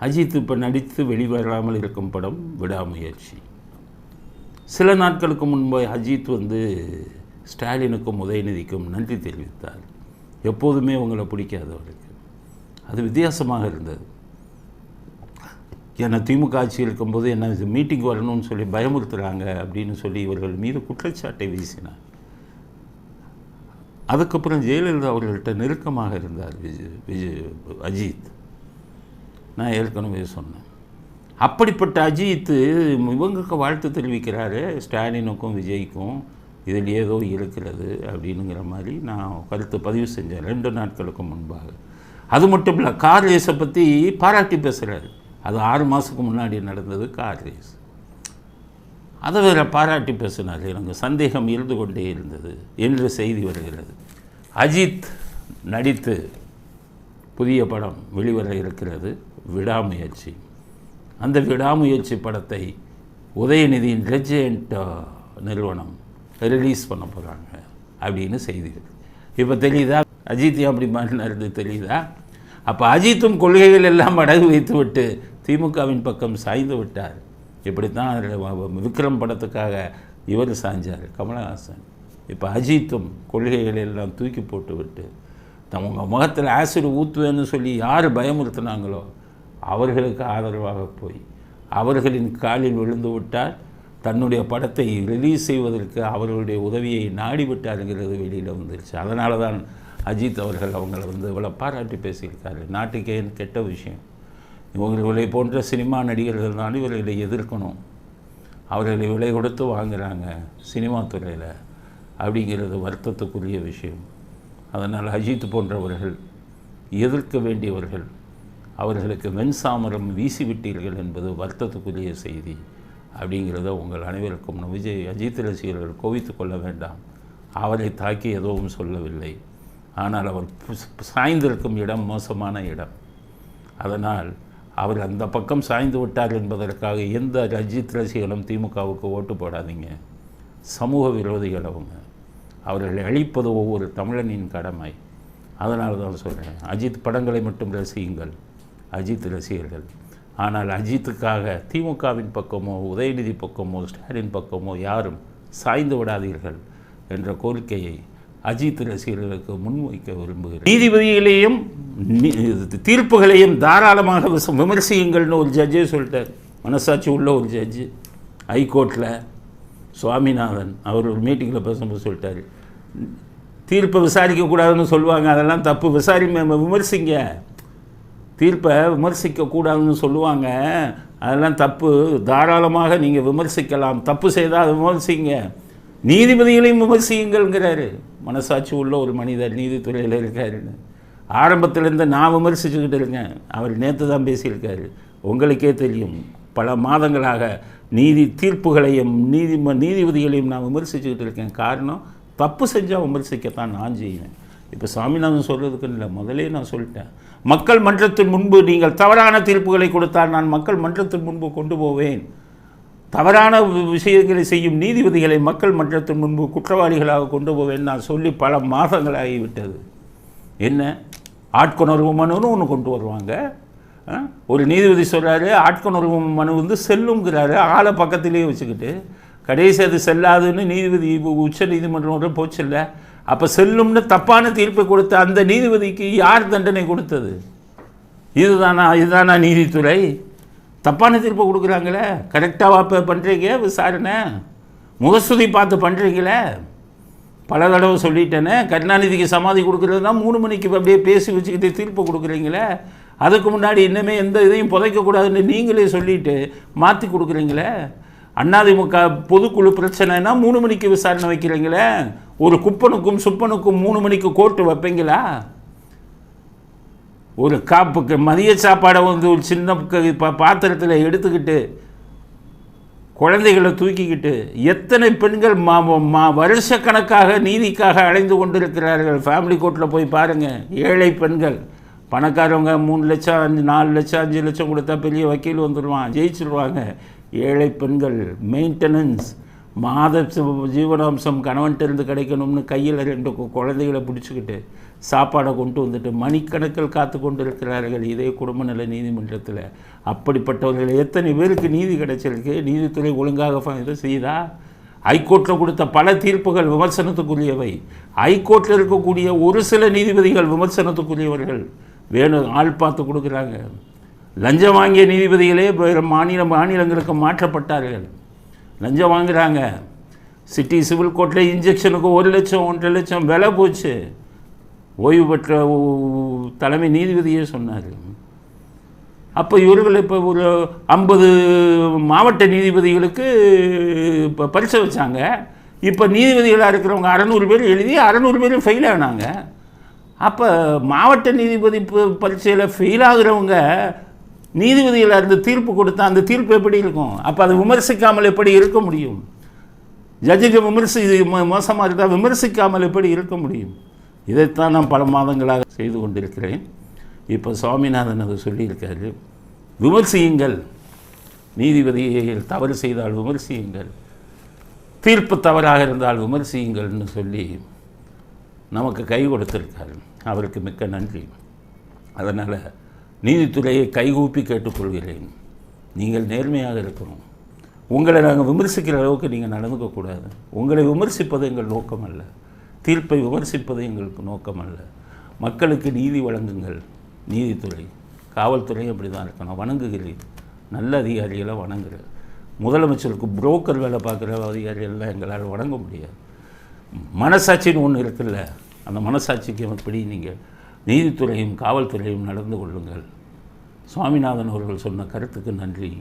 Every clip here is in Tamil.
அஜித் இப்போ நடித்து வெளிவராமல் இருக்கும் படம் விடாமுயற்சி. சில நாட்களுக்கு முன்பு அஜித் வந்து ஸ்டாலினுக்கும் உதயநிதிக்கும் நன்றி தெரிவித்தார். எப்போதுமே உங்களை பிடிக்காது அவருக்கு அது வித்தியாசமாக இருந்தது. என்னை திமுக ஆட்சி இருக்கும்போது என்ன இது மீட்டிங் வரணும்னு சொல்லி பயமுறுத்துகிறாங்க அப்படின்னு சொல்லி இவர்கள் மீது குற்றச்சாட்டை வீசினார். அதுக்கப்புறம் ஜெயலலிதா அவர்கள்ட்ட நெருக்கமாக இருந்தார் விஜய் விஜய் அஜித். நான் ஏற்கனவே சொன்னேன். அப்படிப்பட்ட அஜித்து இவங்களுக்கு வாழ்த்து தெரிவிக்கிறாரு ஸ்டாலினுக்கும் விஜய்க்கும் இதில் ஏதோ இருக்கிறது அப்படின்னுங்கிற மாதிரி நான் கருத்து பதிவு செஞ்சேன் ரெண்டு நாட்களுக்கு முன்பாக. அது மட்டும் இல்லை கார் ரேஸை பற்றி பாராட்டி பேசுகிறாரு அது ஆறு மாதத்துக்கு முன்னாடி நடந்தது கார் ரேஸ். அதை வேற பாராட்டி பேசினார். எனக்கு சந்தேகம் இருந்து கொண்டே இருந்தது. என்று செய்தி வருகிறது. அஜித் நடித்து புதிய படம் வெளிவர இருக்கிறது. விடாமுயற்சி. அந்த விடாமுயற்சி படத்தை உதயநிதியின் ரெஜெண்ட் நிறுவனம் ரிலீஸ் பண்ண போகிறாங்க அப்படின்னு செய்தி இப்போ தெரியுதா? அஜித் அப்படி மாறினாரு தெரியுதா? அப்போ அஜித்தும் கொள்கைகள் எல்லாம் அடகு வைத்து விட்டு திமுகவின் பக்கம் சாய்ந்து விட்டார். இப்படித்தான் விக்ரம் படத்துக்காக இவர் சாஞ்சார் கமலஹாசன். இப்போ அஜித்தும் கொள்கைகள் எல்லாம் தூக்கி போட்டு விட்டு தம்மங்க முகத்தில் ஆசிட் ஊற்றுவேன்னு சொல்லி யார் பயமுறுத்தினாங்களோ அவர்களுக்கு ஆதரவாக போய் அவர்களின் காலில் விழுந்து விட்டால் தன்னுடைய படத்தை ரிலீஸ் செய்வதற்கு அவர்களுடைய உதவியை நாடி விட்டாருங்கிறது வெளியில் வந்துருச்சு. அதனால தான் அஜித் அவர்கள் அவங்களை வந்து இவ்வளோ பாராட்டி பேசியிருக்காரு. நாட்டுக்கே கெட்ட விஷயம். இவர்களை போன்ற சினிமா நடிகர்கள் தான் இவர்களை எதிர்க்கணும். அவர்களை விலை கொடுத்து வாங்குகிறாங்க சினிமா துறையில் அப்படிங்கிறது வருத்தத்துக்குரிய விஷயம். அதனால் அஜித் போன்றவர்கள் எதிர்க்க வேண்டியவர்கள் அவர்களுக்கு வெண்சாமரம் வீசிவிட்டீர்கள் என்பது வருத்தத்துக்குரிய செய்தி. அப்படிங்கிறத உங்கள் அனைவருக்கும் விஜய் அஜித் ரசிகர்கள் கோவித்து கொள்ள வேண்டாம். அவரை தாக்கி எதுவும் சொல்லவில்லை. ஆனால் அவர் சாய்ந்திருக்கும் இடம் மோசமான இடம். அதனால் அவர் அந்த பக்கம் சாய்ந்து விட்டார் என்பதற்காக எந்த அஜித் ரசிகர்களும் திமுகவுக்கு ஓட்டு போடாதீங்க. சமூக விரோதிகள் அவங்க. அவர்களை அழிப்பது ஒவ்வொரு தமிழனின் கடமை. அதனால தான் சொல்கிறேன் அஜித் படங்களை மட்டும் ரசியுங்கள். அஜித் ரசிகர்கள். ஆனால் அஜித்துக்காக திமுகவின் பக்கமோ உதயநிதி பக்கமோ ஸ்டாலின் பக்கமோ யாரும் சாய்ந்து விடாதீர்கள் என்ற கோரிக்கையை அஜித் ரசிகர்களுக்கு முன்வைக்க விரும்புகிறேன். நீதிபதிகளையும் தீர்ப்புகளையும் தாராளமாக விமர்சியுங்கள்னு ஒரு ஜட்ஜே சொல்லிட்டார். மனசாட்சி உள்ள ஒரு ஜட்ஜு ஹைகோர்ட்டில் சுவாமிநாதன் அவர் ஒரு மீட்டிங்கில் பேசும்போது சொல்லிட்டார். தீர்ப்பை விசாரிக்கக்கூடாதுன்னு சொல்லுவாங்க. அதெல்லாம் தப்பு. விசாரி விமர்சிங்க. தீர்ப்பை விமர்சிக்கக்கூடாதுன்னு சொல்லுவாங்க. அதெல்லாம் தப்பு. தாராளமாக நீங்கள் விமர்சிக்கலாம். தப்பு செய்தால் விமர்சிங்க. நீதிபதிகளையும் விமர்சியுங்கள்ங்கிறாரு. மனசாட்சி உள்ள ஒரு மனிதர் நீதித்துறையில் இருக்காருன்னு. ஆரம்பத்திலேருந்து நான் விமர்சிச்சுக்கிட்டு இருக்கேன். அவர் நேற்று தான் பேசியிருக்காரு. உங்களுக்கே தெரியும். பல மாதங்களாக நீதி தீர்ப்புகளையும் நீதி நீதிபதிகளையும் நான் விமர்சிச்சுக்கிட்டு இருக்கேன். காரணம் தப்பு செஞ்சால் விமர்சிக்கத்தான் நான் செய்வேன். இப்போ சாமிநாதன் சொல்கிறதுக்கு இல்லை முதலே நான் சொல்லிட்டேன். மக்கள் மன்றத்தின் முன்பு நீங்கள் தவறான தீர்ப்புகளை கொடுத்தால் நான் மக்கள் மன்றத்தின் முன்பு கொண்டு போவேன். தவறான விஷயங்களை செய்யும் நீதிபதிகளை மக்கள் மன்றத்தின் முன்பு குற்றவாளிகளாக கொண்டு போவேன் நான் சொல்லி பல மாதங்களாகிவிட்டது என்ன? ஆட்கொணர்வு மனுன்னு ஒன்று கொண்டு வருவாங்க. ஒரு நீதிபதி சொல்கிறாரு ஆட்கொணர்வு மனு வந்து செல்லுங்கிறாரு ஆளை பக்கத்திலேயே வச்சுக்கிட்டு. கடைசி அது செல்லாதுன்னு நீதிபதி உச்ச நீதிமன்றம் போச்சில்ல அப்போ செல்லும்னு தப்பான தீர்ப்பை கொடுத்த அந்த நீதிபதிக்கு யார் தண்டனை கொடுத்தது? இதுதானா இதுதானா நீதித்துறை? தப்பான தீர்ப்பை கொடுக்குறாங்களே? கரெக்டாக இப்போ பண்ணுறீங்க விசாரணை. முகஸ்துதி பார்த்து பண்ணுறீங்களே பல தடவை சொல்லிட்டேனே கருணாநிதிக்கு சமாதி கொடுக்குறது தான் மூணு மணிக்கு அப்படியே பேசி வச்சுக்கிட்டு தீர்ப்பு கொடுக்குறீங்களே? அதுக்கு முன்னாடி இன்னுமே எந்த இதையும் புதைக்கக்கூடாதுன்னு நீங்களே சொல்லிட்டு மாற்றி கொடுக்குறீங்களே? அதிமுக பொதுக்குழு பிரச்சனைனா மூணு மணிக்கு விசாரணை வைக்கிறீங்களே? ஒரு குப்பனுக்கும் சுப்பனுக்கும் மூணு மணிக்கு கோர்ட்டு வைப்பீங்களா? ஒரு காப்புக்கு மதிய சாப்பாடை வந்து ஒரு சின்ன பாத்திரத்தில் எடுத்துக்கிட்டு குழந்தைகளை தூக்கிக்கிட்டு எத்தனை பெண்கள் மா மா வருஷக்கணக்காக நீதிக்காக அலைந்து கொண்டிருக்கிறார்கள்? ஃபேமிலி கோர்ட்டில் போய் பாருங்கள் ஏழை பெண்கள். பணக்காரவங்க மூணு லட்சம் அஞ்சு நாலு லட்சம் அஞ்சு லட்சம் கொடுத்தா பெரிய வக்கீல் வந்துடுவான் ஜெயிச்சிருவாங்க. ஏழை பெண்கள் மெயின்டெனன்ஸ் மாத ஜீவனாம்சம் கணவன்ட்டிருந்து கிடைக்கணும்னு கையில் ரெண்டு குழந்தைகளை பிடிச்சிக்கிட்டு சாப்பாடை கொண்டு வந்துட்டு மணிக்கணக்கில் காத்து கொண்டு இருக்கிறார்கள் இதே குடும்ப நல நீதிமன்றத்தில். அப்படிப்பட்டவர்கள் எத்தனை பேருக்கு நீதி கிடைச்சிருக்கு? நீதித்துறை ஒழுங்காக இதை செய்தா? ஹைகோர்ட்டில் கொடுத்த பல தீர்ப்புகள் விமர்சனத்துக்குரியவை. ஹைகோர்ட்டில் இருக்கக்கூடிய ஒரு சில நீதிபதிகள் விமர்சனத்துக்குரியவர்கள். வேணும் ஆள் பார்த்து கொடுக்குறாங்க. லஞ்சம் வாங்கிய நீதிபதிகளே மாநில மாநிலங்களுக்கு மாற்றப்பட்டார்கள். லஞ்சம் வாங்குறாங்க. சிட்டி சிவில் கோர்ட்டில் இன்ஜெக்ஷனுக்கு ஒரு லட்சம் ஒன்றரை லட்சம் விலை போச்சு. ஓய்வு பெற்ற தலைமை நீதிபதியே சொன்னார். அப்போ இவர்கள் இப்போ ஒரு ஐம்பது மாவட்ட நீதிபதிகளுக்கு இப்போ பரிசை வச்சாங்க. இப்போ நீதிபதிகளாக இருக்கிறவங்க அறநூறு பேர் எழுதி அறநூறு பேரும் ஃபெயில் ஆனாங்க. அப்போ மாவட்ட நீதிபதி பரீட்சையில் ஃபெயில் ஆகுறவங்க நீதிபதியில் இருந்து தீர்ப்பு கொடுத்தா அந்த தீர்ப்பு எப்படி இருக்கும்? அப்போ அதை விமர்சிக்காமல் எப்படி இருக்க முடியும்? ஜட்ஜுக்கு விமர்சி மோசமாக இருந்தால் விமர்சிக்காமல் எப்படி இருக்க முடியும்? இதைத்தான் நான் பல மாதங்களாக செய்து கொண்டிருக்கிறேன். இப்போ சுவாமிநாதன் அதை சொல்லியிருக்காரு. விமர்சியுங்கள். நீதிபதியை தவறு செய்தால் விமர்சியுங்கள். தீர்ப்பு தவறாக இருந்தால் விமர்சியுங்கள்னு சொல்லி நமக்கு கை கொடுத்துருக்காரு. அவருக்கு மிக்க நன்றி. அதனால் நீதித்துறையை கைகூப்பி கேட்டுக்கொள்கிறேன். நீங்கள் நேர்மையாக இருக்கணும். உங்களை நாங்கள் விமர்சிக்கிற அளவுக்கு நீங்கள் நடந்துக்கக்கூடாது உங்களை விமர்சிப்பது எங்கள் நோக்கம் அல்ல தீர்ப்பை விமர்சிப்பது எங்களுக்கு நோக்கம் அல்ல மக்களுக்கு நீதி வழங்குங்கள். நீதித்துறை காவல்துறை அப்படி தான் இருக்கணும் வணங்குகிறேன். நல்ல அதிகாரிகளை வணங்குகிறேன் முதலமைச்சருக்கு புரோக்கர் வேலை பார்க்குற அதிகாரிகள்லாம் எங்களால் வணங்க முடியாது. மனசாட்சின்னு ஒன்று இருக்குல்ல. அந்த மனசாட்சிக்கு எப்படி நீங்கள் நீதித்துறையும் காவல்துறையும் நடந்து கொள்ளுங்கள். சுவாமிநாதன் அவர்கள் சொன்ன கருத்துக்கு நன்றி.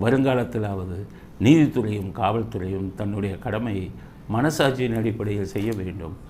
வருங்காலத்திலாவது நீதித்துறையும் காவல்துறையும் தன்னுடைய கடமையை மனசாட்சியின் அடிப்படையில் செய்ய வேண்டும்.